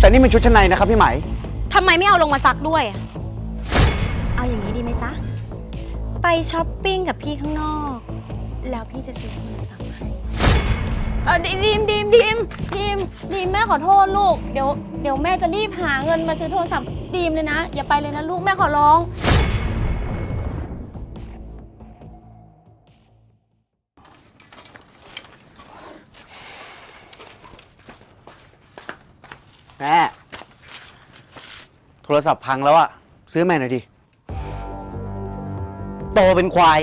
แต่นี่มันชุดชั้นในนะครับพี่ไหม ทำไมไม่เอาลงมาซักด้วยอะเอาอย่างนี้ดีไหมจ๊ะ ไปช้อปปิ้งกับพี่ข้างนอก แล้วพี่จะซื้อโทรศัพท์ให้ เออดีดีมดีมดีมดีมดีมแม่ขอโทษลูก เดี๋ยวเดี๋ยวแม่จะรีบหาเงินมาซื้อโทรศัพท์ดีมเลยนะ อย่าไปเลยนะลูกแม่ขอร้อง แม่โทรศัพท์พังแล้วอะซื้อใหม่หน่อยดิ โตเป็นควาย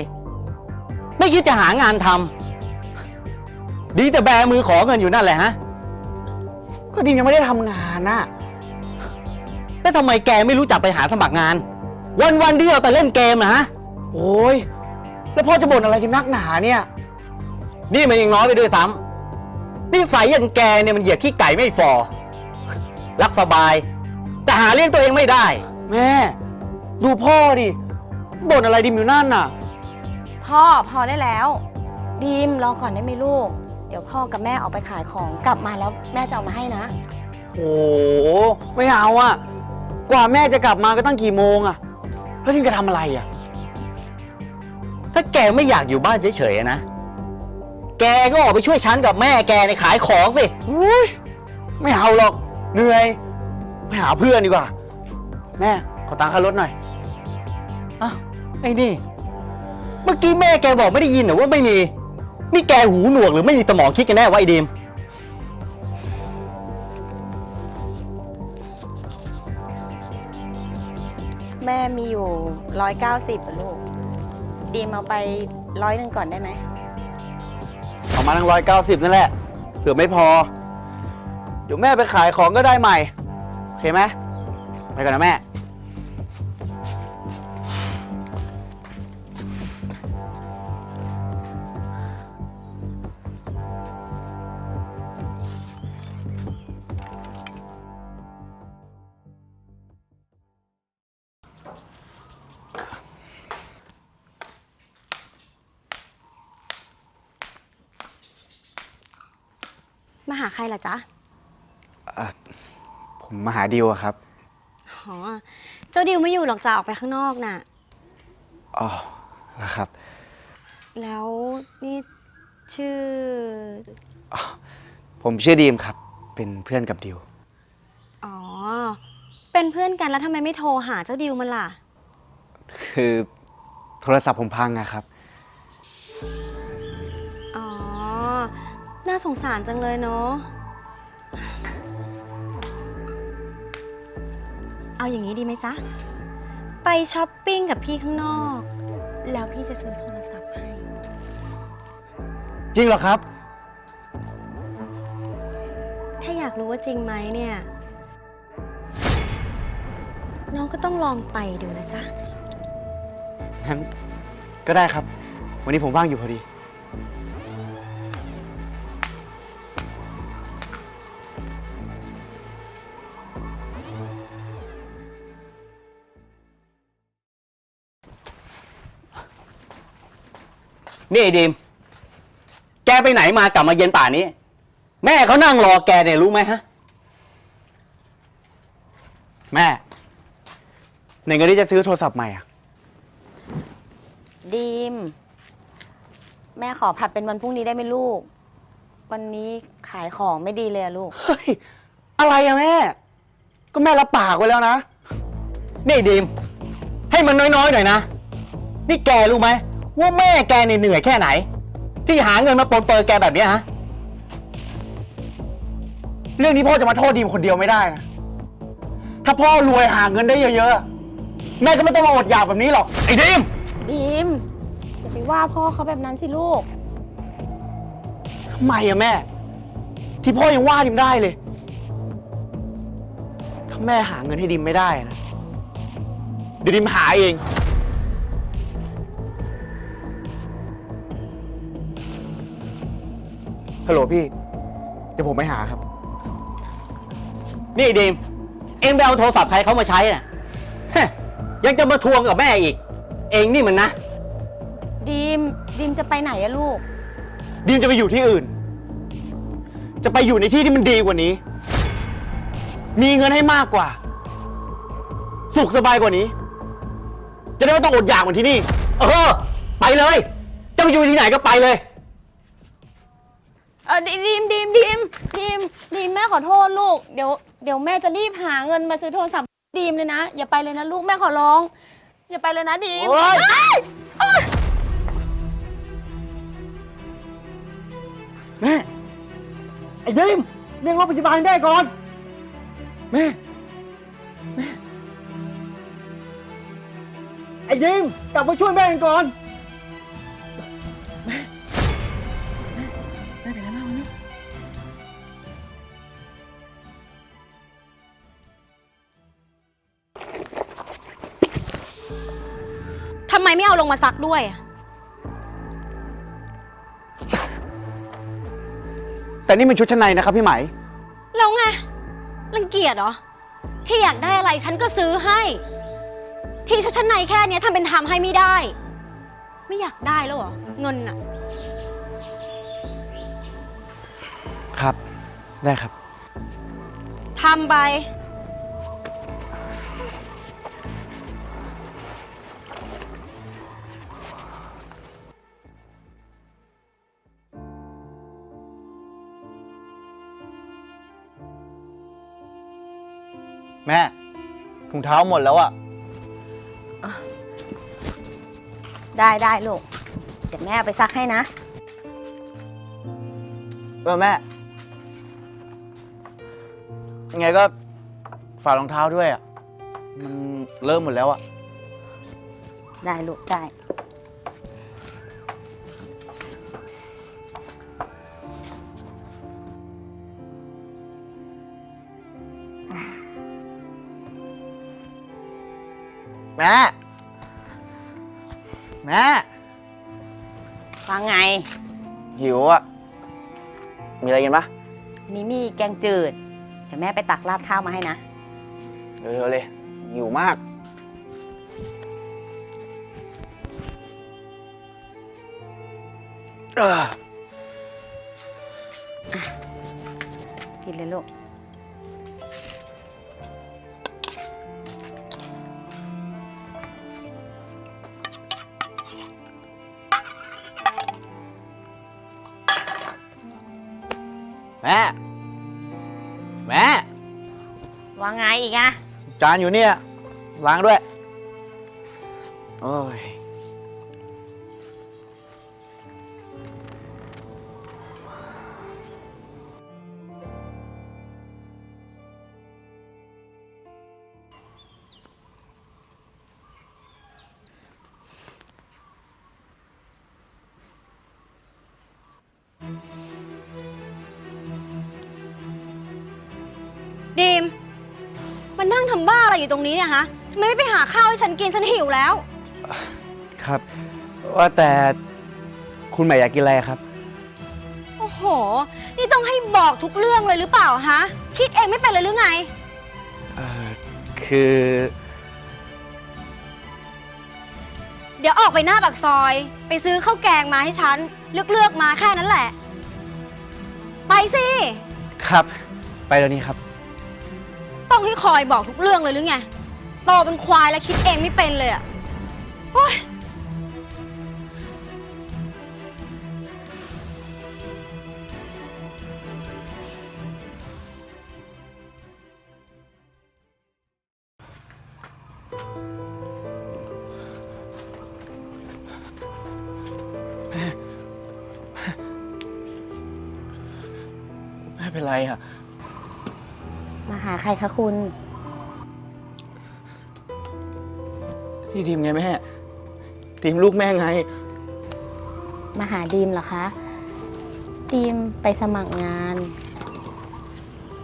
ไม่คิดจะหางานทำดีแต่แบมือขอเงินอยู่นั่นแหละฮะ ก็ดิมยังไม่ได้ทำงานน่ะแล้วทำไมแกไม่รู้จักไปหาสมัครงาน วันวันๆเดียวแต่เล่นเกมนะฮะ โอ้ย แล้วพ่อจะบ่นอะไรดิมนักหนาเนี่ย นี่มันยังน้อยไปด้วยซ้ำนิสัยอย่างแกเนี่ยมันเหยียดขี้ไก่ไม่ฟอ รักสบาย แต่หาเลี้ยงตัวเองไม่ได้ แม่ ดูพ่อดิบ่นอะไรดิมอยู่นั่นน่ะ พ่อพอได้แล้ว ดีมรอก่อนได้ไหมลูก เดี๋ยวพ่อกับแม่ออกไปขายของกลับมาแล้วแม่จะเอามาให้นะ โอ้โหไม่เอาอะกว่าแม่จะกลับมาก็ตั้งกี่โมงอะแล้วดิมจะทำอะไรอะถ้าแกไม่อยากอยู่บ้านเฉยๆอะนะ แกก็ออกไปช่วยฉันกับแม่แกในขายของสิ อุ้ยไม่เอาหรอก เหนื่อยไปหาเพื่อนดีกว่า แม่ขอตังค่ารถหน่อยอ้าวไอ้นี่ เมื่อกี้แม่แกบอกไม่ได้ยินเหรอว่าไม่มี นี่แกหูหนวกหรือไม่มีสมองคิดกันแน่วะไอ้ดีมแม่มีอยู่ร้อยเก้าสิบลูก ดีมเอาไปร้อยหนึ่งก่อนได้ไหม เอามาทั้งร้อยเก้าสิบนั่นแหละเผื่อไม่พอ เดี๋ยวแม่ไปขายของก็ได้ใหม่โอเคไหมไปก่อนนะแม่ มาหาใครล่ะจ๊ะ มมาหาดิวอะครับ อ๋อ เจ้าดิวไม่อยู่หรอกจ้าออกไปข้างนอกน่ะ อ๋อแล้วครับ แล้วนี่ชื่อ ผมชื่อดีมครับ เป็นเพื่อนกับดิว อ๋อ เป็นเพื่อนกันแล้วทำไมไม่โทรหาเจ้าดิวมันล่ะ คือโทรศัพท์ผมพังอะครับ อ๋อ น่าสงสารจังเลยเนาะ เอาอย่างนี้ดีไหมจ๊ะ ไปช้อปปิ้งกับพี่ข้างนอก แล้วพี่จะซื้อโทรศัพท์ให้ จริงเหรอครับ ถ้าอยากรู้ว่าจริงไหมเนี่ย น้องก็ต้องลองไปดูนะจ๊ะงั้นก็ได้ครับ วันนี้ผมว่างอยู่พอดี นี่ไอ้ดีม แกไปไหนมากลับมาเย็นป่านนี้ แม่เขานั่งรอแกเนี่ยรู้ไหมฮะ แม่ในเงินที่จะซื้อโทรศัพท์ใหม่อะดีม แม่ขอผัดเป็นวันพรุ่งนี้ได้ไหมลูก วันนี้ขายของไม่ดีเลยอะลูก เฮ้ย อะไรอะแม่ ก็แม่รับปากไว้แล้วนะ นี่ดีม ให้มันน้อยๆหน่อยนะ นี่แกรู้ไหม ว่าแม่แกเนี่ยเหนื่อยแค่ไหน ที่หาเงินมาปนเปื้อนแกแบบเนี้ยฮะ เรื่องนี้พ่อจะมาโทษดีมคนเดียวไม่ได้นะ ถ้าพ่อรวยหาเงินได้เยอะๆ แม่ก็ไม่ต้องมาอดอยากแบบนี้หรอกไอ้ดีม ดีมอย่าไปว่าพ่อเขาแบบนั้นสิลูก ทำไมอะแม่ ที่พ่อยังว่าดิมได้เลย ถ้าแม่หาเงินให้ดิมไม่ได้นะเดี๋ยวดิมหาเอง ฮัลโหลพี่ เดี๋ยวผมไปหาครับ นี่ดีมเอ็งไปเอาโทรศัพท์ใครเขามาใช้น่ะฮะยังจะมาทวงกับแม่อีก เอ็งนี่มันนะ ดีมดีมจะไปไหนอะลูกดิมจะไปอยู่ที่อื่น จะไปอยู่ในที่ที่มันดีกว่านี้ มีเงินให้มากกว่า สุขสบายกว่านี้ จะได้ไม่ต้องอดอยากเหมือนที่นี่ เออ ไปเลย จะไปอยู่ที่ไหนก็ไปเลย เออดีมดีมดีมดีมดีมแม่ขอโทษลูกเดี๋ยวเดี๋ยวแม่จะรีบหาเงินมาซื้อโทรศัพท์ดีมเลยนะ อย่าไปเลยนะลูกแม่ขอร้อง อย่าไปเลยนะดีมโอ๊ย เอ้ยเอ้ยแม่ ไอ้ดิมเรียกรถพยาบาลได้ก่อน แม่ แม่ ไอ้ดิมกลับมาช่วยแม่กันก่อน ลงมาซักด้วยอะแต่นี่มันชุดชั้นในนะครับพี่ไหม แล้วไงรังเกียจเหรอ ที่อยากได้อะไรฉันก็ซื้อให้ ที่ชุดชั้นในแค่เนี้ยทำเป็นทำให้ไม่ได้ ไม่อยากได้แล้วเหรอ เงินอะครับ ได้ครับ ทำไป แม่ถุงเท้าหมดแล้วอะได้ได้ลูก เดี๋ยวแม่เอาไปซักให้นะ เออแม่ ยังไงก็ฝากรองเท้าด้วยอะมันเริ่มหมดแล้วอะได้ลูกได้ อะไรกินปะนี่มีแกงจืด เดี๋ยวแม่ไปตักราดข้าวมาให้นะ เร็วๆเลยหิวมาก เออกินเลยลูก แม่แม่ว่าไงอีกอะจานอยู่เนี่ยล้างด้วย โอ้ย ตรงนี้เนี่ยฮะทำไมไม่ไปหาข้าวให้ฉันกินฉันหิวแล้ว ครับ ว่าแต่คุณใหม่อยากกินอะไรครับ โอ้โห นี่ต้องให้บอกทุกเรื่องเลยหรือเปล่าฮะ คิดเองไม่เป็นเลยหรือไง เอ่อ คือ เดี๋ยวออกไปหน้าปากซอย ไปซื้อข้าวแกงมาให้ฉัน เลือกเลือกๆมาแค่นั้นแหละ ไปสิ ครับ ไปเดี๋ยวนี้ครับ ต้องให้คอยบอกทุกเรื่องเลยหรือไง โตเป็นควายแล้วคิดเองไม่เป็นเลยอะโอ๊ย ครคะคุณ นี่ทีมไงแม่ ทีมลูกแม่ไง มาหาดีมเหรอคะ ดีมไปสมัครงาน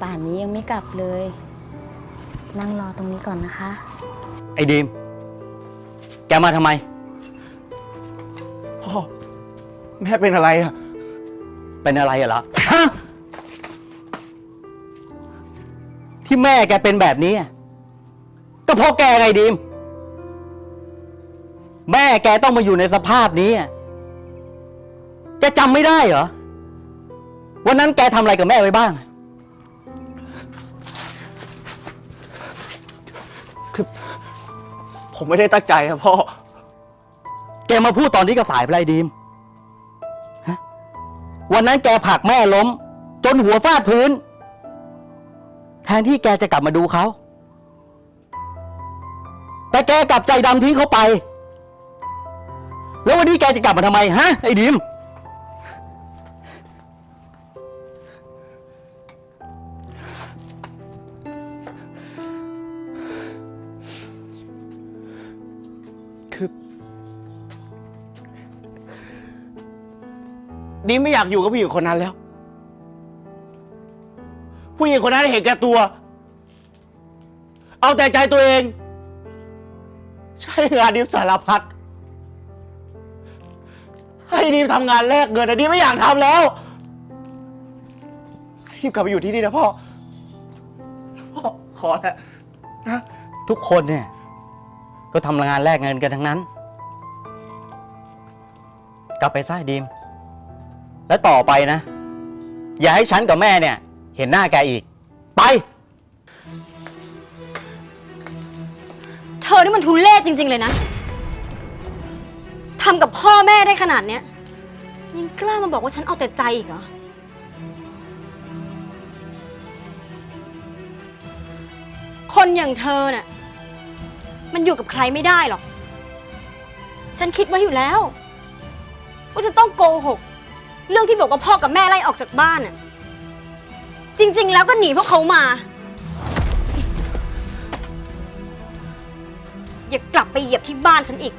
ป่านนี้ยังไม่กลับเลย นั่งรอตรงนี้ก่อนนะคะ ไอ้ดิมแกมาทำไม พ่อ แม่เป็นอะไรอะเป็นอะไรอะเหรอฮะ ที่แม่แกเป็นแบบนี้อะก็เพราะแกไงดีม แม่แกต้องมาอยู่ในสภาพนี้อะแกจำไม่ได้เหรอ วันนั้นแกทำอะไรกับแม่ไว้บ้าง คือผมไม่ได้ตั้งใจครับพ่อ แกมาพูดตอนนี้ก็สายไปไรดีมฮะวันนั้นแกผลักแม่ล้ม จนหัวฟาดพื้นแทนที่แกจะกลับมาดูเขา แต่แกกลับใจดำทิ้งเขาไป แล้ววันนี้แกจะกลับมาทำไมฮะไอ้ดีมคือดีมไม่อยากอยู่กับผู้หญิงคนนั้นแล้ว ผู้หญิงคนนั้นเห็นแก่ตัว เอาแต่ใจตัวเอง ใช่งานดีมสารพัดให้ดีมทำงานแลกเงินแต่ดีมไม่อยากทำแล้วให้ดีมกลับไปอยู่ที่นี่นะพ่อพ่อขอแหละนะทุกคนเนี่ย ก็ทำงานแลกเงินกันทั้งนั้น กลับไปซะดีม และต่อไปนะ อย่าให้ฉันกับแม่เนี่ย เห็นหน้าแกอีก ไป เธอนี่มันทุเลศจริง ๆ เลยนะ ทำกับพ่อแม่ได้ขนาดเนี้ย ยังกล้ามาบอกว่าฉันเอาแต่ใจอีกเหรอ คนอย่างเธอน่ะ มันอยู่กับใครไม่ได้หรอก ฉันคิดไว้อยู่แล้ว ว่าจะต้องโกหก เรื่องที่บอกว่าพ่อกับแม่ไล่ออกจากบ้านน่ะ จริง ๆ แล้วก็หนีพวกเขามา อย่ากลับไปเหยียบที่บ้านฉันอีก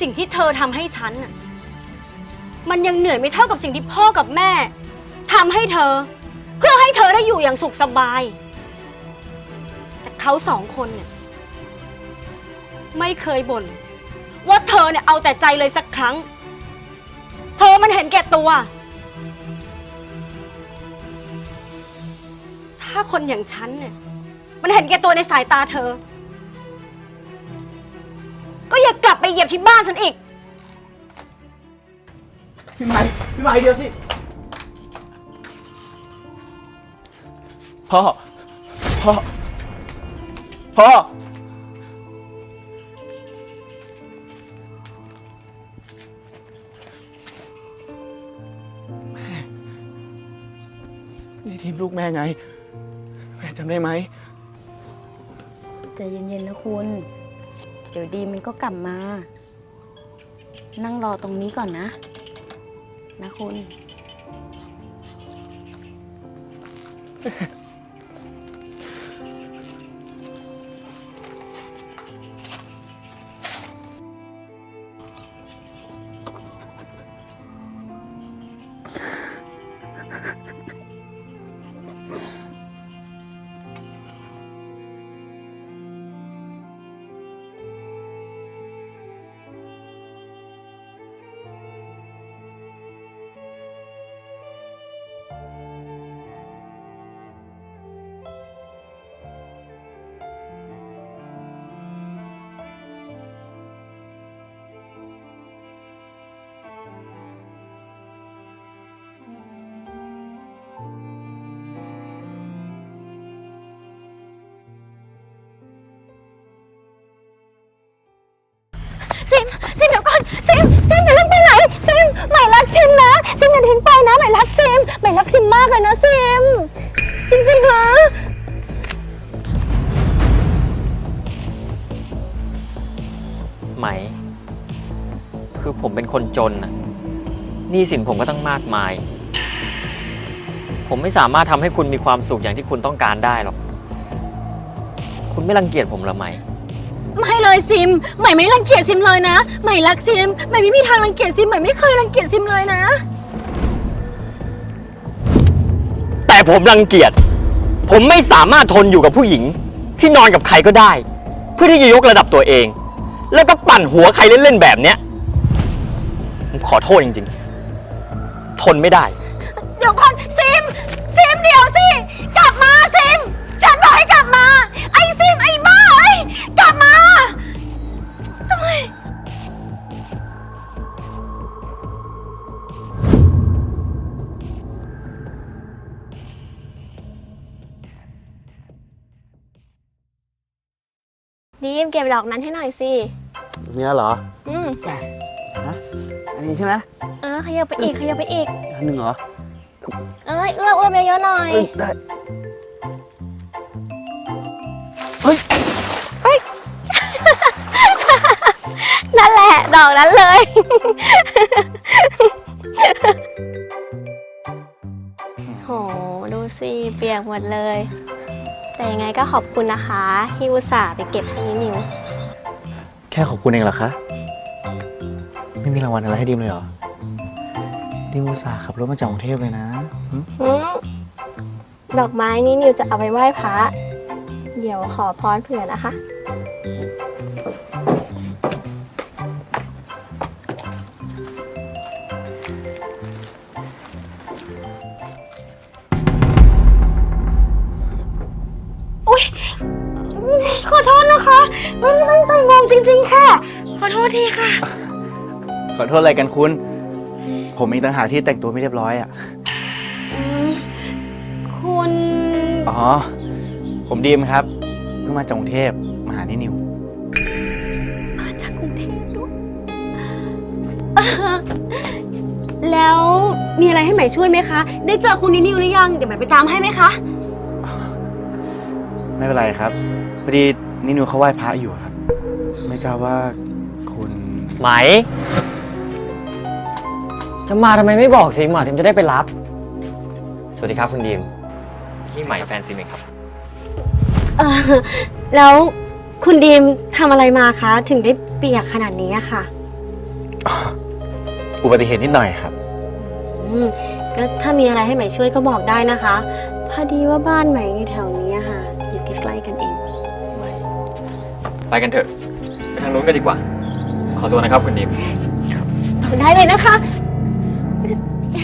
สิ่งที่เธอทำให้ฉันน่ะมันยังเหนื่อยไม่เท่ากับสิ่งที่พ่อกับแม่ทำให้เธอ เพื่อให้เธอได้อยู่อย่างสุขสบาย แต่เขาสองคนเนี่ยไม่เคยบ่นว่าเธอเนี่ยเอาแต่ใจเลยสักครั้ง เธอมันเห็นแก่ตัว ถ้าคนอย่างฉันเนี่ยมันเห็นแก่ตัวในสายตาเธอ ก็อย่ากลับไปเหยียบที่บ้านฉันอีก พี่ไม้พี่ไม้เดียวสิ พ่อ พ่อ พ่อ แม่ นี่ทีมลูกแม่ไงแม่ จำได้ไหมใจเย็นๆนะคุณ เดี๋ยวดีมมันก็กลับมา นั่งรอตรงนี้ก่อนนะ นะคุณ ซิมนะซิมอย่าทิ้งไปนะใหม่รักซิมใหม่รักซิมมากเลยนะซิม จริงๆนะไหม คือผมเป็นคนจนน่ะหนี้สินผมก็ตั้งมากมาย ผมไม่สามารถทำให้คุณมีความสุขอย่างที่คุณต้องการได้หรอก คุณไม่รังเกียจผมเหรอไหม ไม่เลยซิมใหม่ไม่รังเกียจซิมเลยนะใหม่รักซิมใหม่ไม่มีทางรังเกียจซิมใหม่ไม่เคยรังเกียจซิมเลยนะ ผมรังเกียจ ผมไม่สามารถทนอยู่กับผู้หญิง ที่นอนกับใครก็ได้ เพื่อที่จะยกระดับตัวเอง แล้วก็ปั่นหัวใครเล่นๆแบบเนี้ยผมขอโทษจริงๆ ทนไม่ได้ เดี๋ยวก่อนซิม ซิมเดี๋ยวสิ กลับมาซิม ฉันบอกให้กลับมา ไอ้ซิมไอ้บ้าไอ้ยกลับมา ดีมเก็บดอกนั้นให้หน่อยสิ เนี่ยเหรออืมอันนี้ใช่ไหมเออขยับไปอีกขยับไปอีก อันหนึ่งเหรอเอ้ยเอื้อมเอื้อมเยอะๆหน่อย เอ้ยได้เฮ้ยนั่นแหละดอกนั้นเลย โห ดูสิ เปียกหมดเลย แต่ยังไงก็ขอบคุณนะคะ ที่อุตส่าห์ไปเก็บให้นิว แค่ขอบคุณเองเหรอคะ ไม่มีรางวัลอะไรให้ดิมเลยเหรอ ดิมอุตส่าห์ขับรถมาจากกรุงเทพเลยนะหืมดอกไม้นี้นิวจะเอาไปไหว้พระ เดี๋ยวขอพรเผื่อนะคะ อโทษอะไรกันคุณ ผมเองต่างหากที่แต่งตัวไม่เรียบร้อยอะอืมคุณ อ๋อ ผมดีมครับเพิ่งมาจากกรุงเทพมาหานี่นิว มาจากกรุงเทพด้วยเอ่อแล้วมีอะไรให้ใหม่ช่วยไหมคะ ได้เจอคุณนินิวหรือยัง เดี๋ยวใหม่ไปตามให้ไหมคะ ไม่เป็นไรครับพอดีนี่นิวเขาไหว้พระอยู่ครับ ไม่ทราบว่าคุณ ไหม จะมาทำไมไม่บอกซิมอะซิมจะได้ไปรับ สวัสดีครับคุณดีมนี่ใหม่แฟนซิมเองครับ เออแล้วคุณดีมทำอะไรมาคะ ถึงได้เปียกขนาดนี้อะค่ะอุบัติเหตุนิดหน่อยครับ อืมก็ถ้ามีอะไรให้ใหม่ช่วยก็บอกได้นะคะ พอดีว่าบ้านใหม่อยู่แถวนี้อะค่ะ อยู่ใกล้ๆกันเอง ไปกันเถอะ ไปทางนู้นกันดีกว่า ขอตัวนะครับคุณดีม บอกได้เลยนะคะ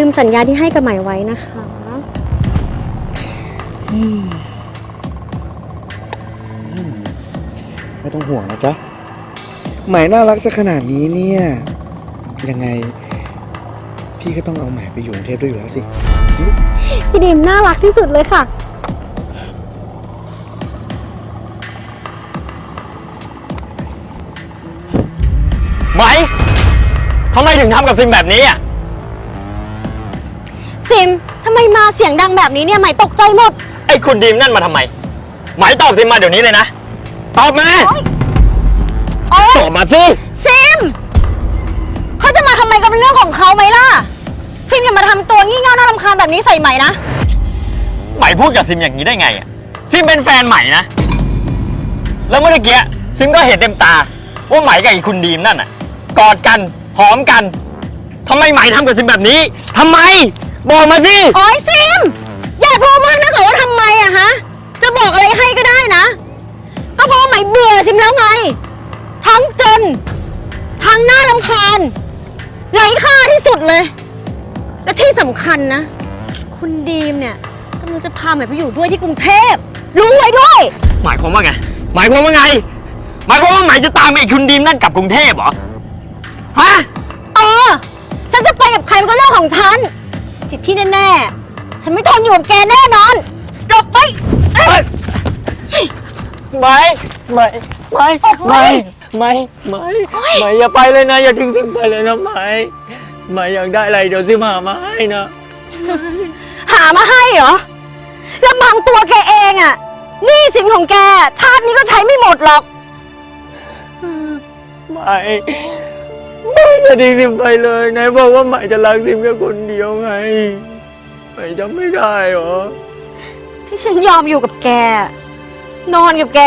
ลืมสัญญาที่ให้กับใหม่ไว้นะคะไม่ต้องห่วงนะจ๊ะไหมายน่ารักซะขนาดนี้เนี่ย ยังไง พี่ก็ต้องเอาไหมายไปอยู่กรุงเทพด้วยอยู่แล้วสิ พี่ดีมน่ารักที่สุดเลยค่ะ ไหมทำไมถึงทำกับซิมแบบนี้อะ ซิมทำไมมาเสียงดังแบบนี้เนี่ยใหม่ตกใจหมด ไอ้คุณดีมนั่นมาทำไม ไหมตอบซิมมาเดี๋ยวนี้เลยนะ ตอบมา โอ๊ยตอบมาสิ ซิมเขาจะมาทำไมก็เป็นเรื่องของเขาไหมล่ะ ซิมอย่ามาทำตัวงี่เง่าน่ารำคาญแบบนี้ใส่ใหม่นะ ไหมพูดกับซิมอย่างนี้ได้ไงอะซิมเป็นแฟนใหม่นะ แล้วเมื่อกี้ซิมก็เห็นเต็มตา ว่าไหมกับไอ้คุณดีมนั่นอะ กอดกันหอมกันทำไมไหมทำกับซิมแบบนี้ทำไม บอกมาสิโอ๊ยซิม อย่าพูดมากนะค่ะว่าทำไมอะฮะ จะบอกอะไรให้ก็ได้นะก็เพราะว่าใหม่เบื่อซิมแล้วไง ทั้งจน ทั้งหน้ารำคาญไร้ค่าที่สุดเลย และที่สำคัญนะ คุณดีมเนี่ยกำลังจะพาใหม่ไปอยู่ด้วยที่กรุงเทพ รู้ไว้ด้วย หมายความว่าไง หมายความว่าไง หมายความว่าไหมจะตามไอ้คุณดีมนั่นกลับกรุงเทพเหรอฮะ เออ ฉันจะไปกับใครมันก็เรื่องของฉัน จิที่แน่ๆ ฉันไม่ทนอยู่กับแกแน่นอนหลบไป ไม่ไม่ไม่ไม่ไม่ไม่ไม่อย่าไปเลยนะ อย่าทิ้งซิมไปเลยนะไม่ไม่อยากได้อะไรเดี๋ยวซิมหามาให้นะหามาให้เหรอลำพังตัวแกเองอะหนี่สินของแก ชาตินี้ก็ใช้ไม่หมดหรอก ไม่ ไม่อย่าทิ้งซิมไปเลยไหนบอกว่าหม่จะรักซิมแค่คนเดียวไงหม่จำไม่ได้เหรอที่ฉันยอมอยู่กับแก นอนกับแก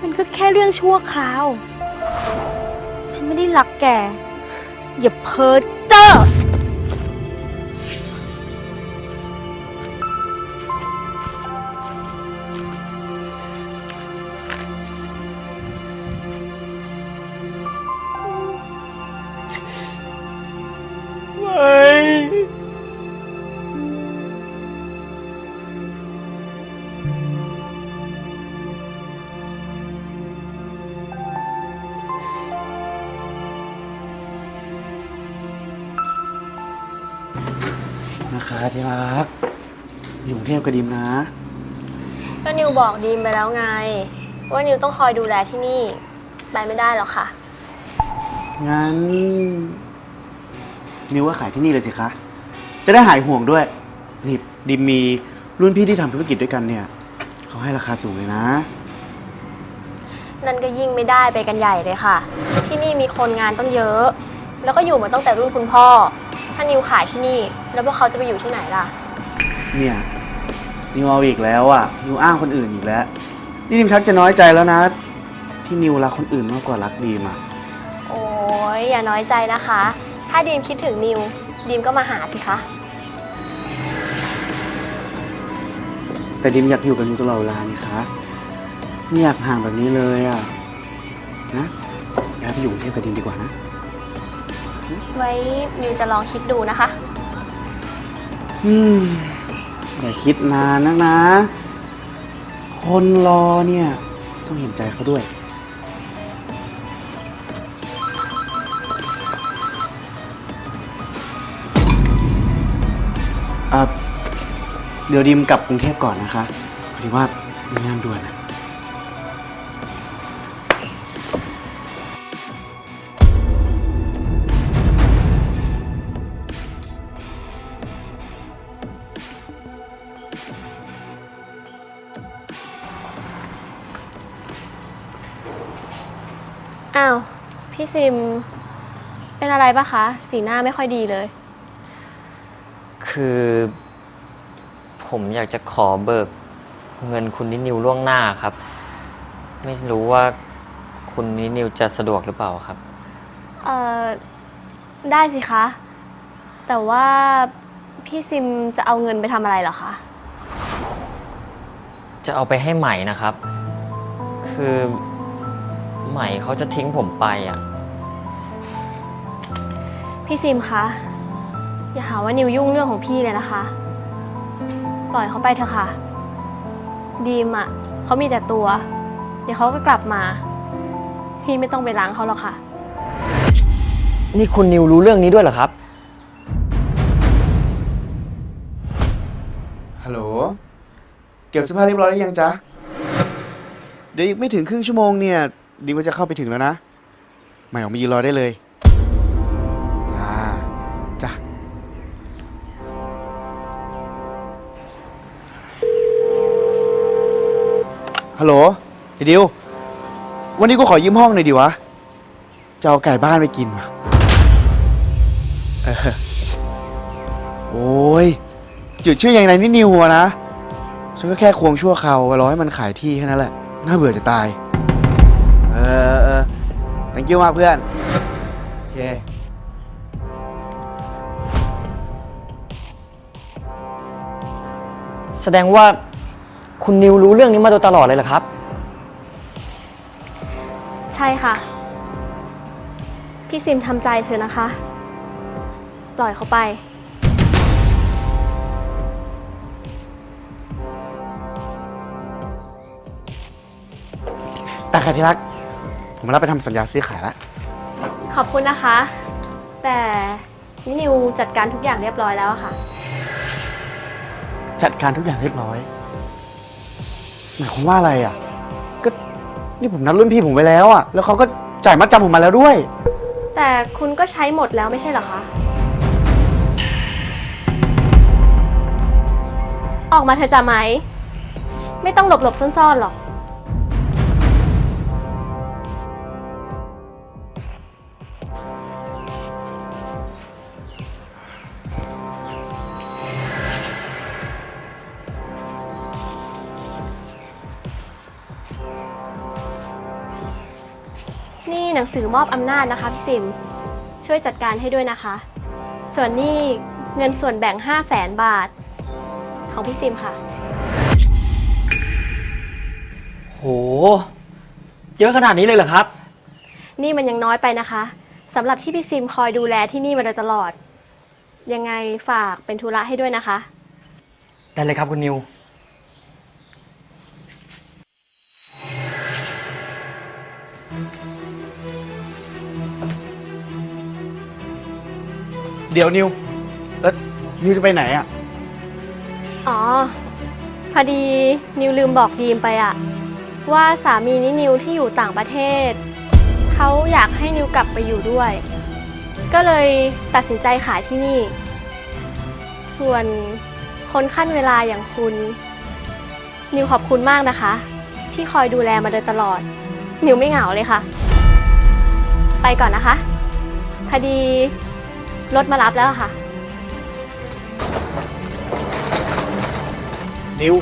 มันก็แค่เรื่องชั่วคราว ฉันไม่ได้รักแก อย่าเพ้อเจ้อ กับดิมนะ ก็นิวบอกดีมไปแล้วไง ว่านิวต้องคอยดูแลที่นี่ ไปไม่ได้หรอกค่ะ งั้น นิวว่าขายที่นี่เลยสิคะ จะได้หายห่วงด้วย นี่ดิมมีรุ่นพี่ที่ทำธุรกิจด้วยกันเนี่ย เขาให้ราคาสูงเลยนะ นั่นก็ยิ่งไม่ได้ไปกันใหญ่เลยค่ะ ที่นี่มีคนงานต้องเยอะ แล้วก็อยู่มาตั้งแต่รุ่นคุณพ่อ ถ้านิวขายที่นี่ แล้วพวกเขาจะไปอยู่ที่ไหนล่ะ เนี่ย นิวเอาอีกแล้วอะ นิวอ้างคนอื่นอีกแล้ว นี่ดิมชักจะน้อยใจแล้วนะ ที่นิวรักคนอื่นมากกว่ารักดีมอะโอ้ยอย่าน้อยใจนะคะ ถ้าดีมคิดถึงนิว ดีมก็มาหาสิคะ แต่ดิมอยากอยู่กับนิวตลอดเวลานี่คะไม่อยากห่างแบบนี้เลยอะ นะย้ายไปอยู่กรุงเทพกับดิมดีกว่านะ ไว้นิวจะลองคิดดูนะคะ อืม อย่าคิดนานนะนะ คนรอเนี่ย ต้องเห็นใจเขาด้วยอะเดี๋ยวดิมกลับกรุงเทพก่อนนะคะพอดีว่ามีงานด่วนนะ พี่ซิม เป็นอะไรปะคะ สีหน้าไม่ค่อยดีเลย คือ ผมอยากจะขอเบิกเงินคุณนิดนิวล่วงหน้าครับ ไม่รู้ว่าคุณนิดนิวจะสะดวกหรือเปล่าครับ เอ่อ ได้สิคะ แต่ว่าพี่ซิมจะเอาเงินไปทำอะไรเหรอคะ จะเอาไปให้ใหม่นะครับ คือใหม่เขาจะทิ้งผมไปอะ พี่ซิมคะ อย่าหาว่านิวยุ่งเรื่องของพี่เลยนะคะ ปล่อยเขาไปเถอะค่ะ ดีมอะ่ะเขามีแต่ตัว เดี๋ยวเขาก็กลับมา พี่ไม่ต้องไปล้างเขาหรอกค่ะ นี่คุณนิวรู้เรื่องนี้ด้วยเหรอครับ ฮัลโหล เก็บเสื้อผ้าเรียบร้อยแล้วยังจ๊ะ เดี๋ยวอีกไม่ถึงครึ่งชั่วโมงเนี่ยดิมก็จะเข้าไปถึงแล้วนะหมายออกมายืนรอได้เลย ฮัลโหลไอ้ดิว วันนี้กูขอยืมห้องหน่อยดิวะ จะเอาไก่บ้านไปกินวะเออโอ้ยจืดชื่ออย่างไรนี่นิวอะนะ ฉันก็แค่ควงชั่วคราวรอให้มันขายที่แค่นั้นแหละ น่าเบื่อจะตาย เออเออ thank you มากเพื่อน โอเค แสดงว่า คุณนิวรู้เรื่องนี้มาโดยตลอดเลยเหรอครับ ใช่ค่ะ พี่ซิมทำใจเถอะนะคะ ปล่อยเขาไป แต่ค่ะที่รัก ผมรับไปทำสัญญาซื้อขายแล้วขอบคุณนะคะ แต่นี่นิวจัดการทุกอย่างเรียบร้อยแล้วอะค่ะ จัดการทุกอย่างเรียบร้อย หมายความว่าอะไรอะ ก็นี่ผมนัดรุ่นพี่ผมไว้แล้วอะ แล้วเขาก็จ่ายมัดจำผมมาแล้วด้วย แต่คุณก็ใช้หมดแล้วไม่ใช่เหรอคะ ออกมาเถอะจ้ะไหม ไม่ต้องหลบหลบๆซ่อนๆหรอก หนังสือมอบอำนาจนะคะพี่ซิมช่วยจัดการให้ด้วยนะคะ ส่วนนี้เงินส่วนแบ่ง 5 0 0แสนบาท ของพี่ซิมค่ะ โห เยอะขนาดนี้เลยเหรอครับ นี่มันยังน้อยไปนะคะสำหรับที่พี่ซิมคอยดูแลที่นี่มาโดยตลอด ยังไงฝากเป็นธุระให้ด้วยนะคะ ได้เลยครับคุณนิว เดี๋ยวนิว เออนิวจะไปไหนอะ อ๋อ พอดีนิวลืมบอกดีมไปอะว่าสามีนินิวที่อยู่ต่างประเทศ เขาอยากให้นิวกลับไปอยู่ด้วย ก็เลยตัดสินใจขายที่นี่ ส่วนคนขั้นเวลาอย่างคุณ นิวขอบคุณมากนะคะ ที่คอยดูแลมาโดยตลอด นิวไม่เหงาเลยค่ะ ไปก่อนนะคะพอดี รถมารับแล้วอะค่ะ นิว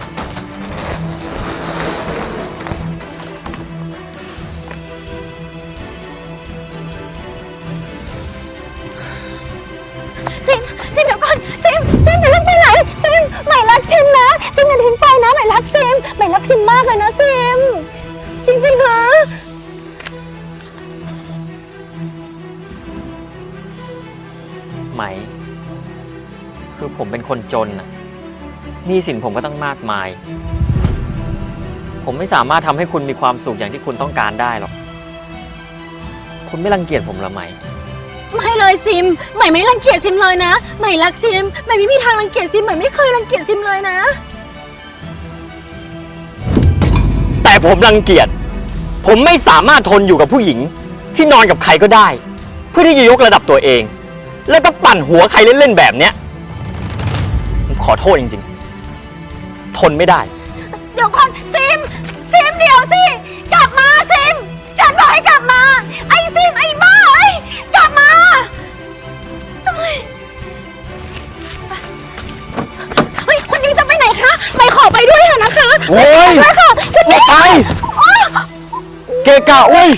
ซิม ซิมเดี๋ยวก่อน ซิม ซิมอย่าเพิ่งไปไหน ซิม ใหม่รักซิมนะ ซิมอย่าทิ้งไปนะ ใหม่รักซิม ใหม่รักซิมมากเลยนะซิม จริงๆนะ ม คือผมเป็นคนจนน่ะหนี้สินผมก็ต้องมากมาย ผมไม่สามารถทำให้คุณมีความสุขอย่างที่คุณต้องการได้หรอก คุณไม่รังเกียจผมเหรอไหม ไม่เลยซิมใหม่ไม่รังเกียจซิมเลยนะใหม่รักซิมใหม่ไม่มีทางรังเกียจซิมใหม่ไม่เคยรังเกียจซิมเลยนะ แต่ผมรังเกียจ ผมไม่สามารถทนอยู่กับผู้หญิง ที่นอนกับใครก็ได้ เพื่อที่จะยกระดับตัวเองแล้วก็ ปั่นหัวใครเล่นๆแบบเนี้ยผมขอโทษจริงๆ ทนไม่ได้ เดี๋ยวก่อนซิม ซิมเดี๋ยวสิ กลับมาซิม ฉันบอกให้กลับมา ไอ้ซิมไอ้บ้าเอ้ยกลับมาเฮ้ยเฮ้ยคนนี้จะไปไหนคะ ไปขอไปด้วยเถอะนะคะโอ้ยไปค่ะคุณอดีอกไป เกะกะเว้ย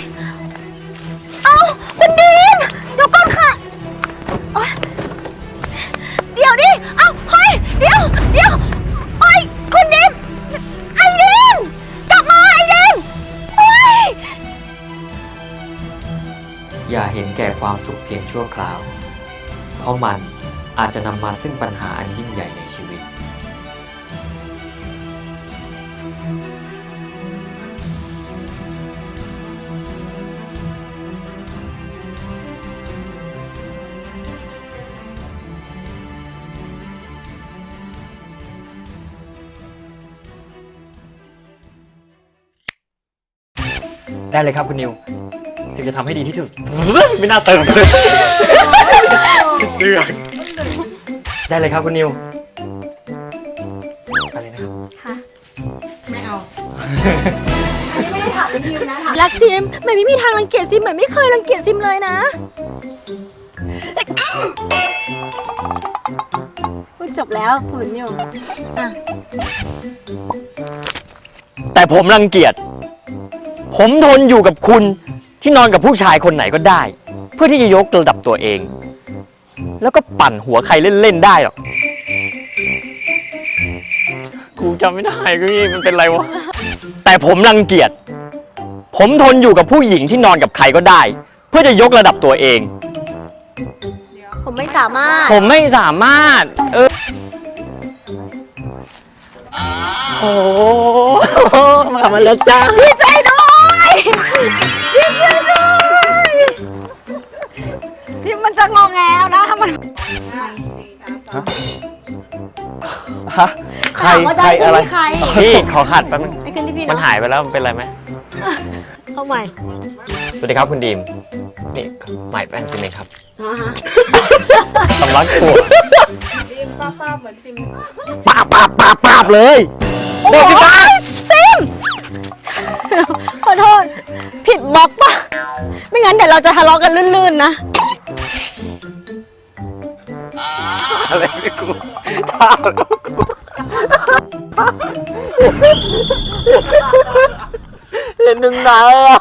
ราะมันอาจจะนำมาซึ่งปัญหาอันยิ่งใหญ่ในชีวิต ได้เลยครับคุณนิวสิจะทำให้ดีที่สุด ไม่น่าเติมเลย เสือกได้เลยครับคุณนิวไปเลยนะครับรักซิมใหม่ไม่มีทางรังเกียจซิมใหม่ไม่เคยรังเกียจซิมเลยนะพูดจบแล้วฝืนอยู่อะแต่ผมรังเกียจ ผมทนอยู่กับคุณที่นอนกับผู้ชายคนไหนก็ได้ เพื่อที่จะยกระดับตัวเอง แล้วก็ปั่นหัวใครเล่น ๆ ได้หรอก กูจำไม่ได้กูนี่มันเป็นไรวะ แต่ผมรังเกียจ ผมทนอยู่กับผู้หญิงที่นอนกับใครก็ได้ เพื่อจะยกระดับตัวเอง ผมไม่สามารถ ผมไม่สามารถ เออ โอ้โหมามาแล้วจ้าดีใจด้วยดีใจด้วยที่มัน จะงอแงเอานะถ้ามันฮะใครถามว่าใครได้อะไรที่ใครพี่ขอขัดแป๊บนึงไปขึ้นที่พี่มันเนาะหายไปแล้วมันเป็นไรไหมเข้าใหม่สวัสดีครับคุณดีมนี่ใหม่แฟนซิมเองครับนะฮะสำลักถั่วป้าป้าเหมือนซิมปาบปาบปาบปาบเลยโอ้ยซิม ขอโทษ ผิดบล็อกปะไม่งั้นเดี๋ยวเราจะทะเลาะกันลื่นๆนะ อะไรไม่กูท่าแล้วกูเห็นหนึ่งไหนอะ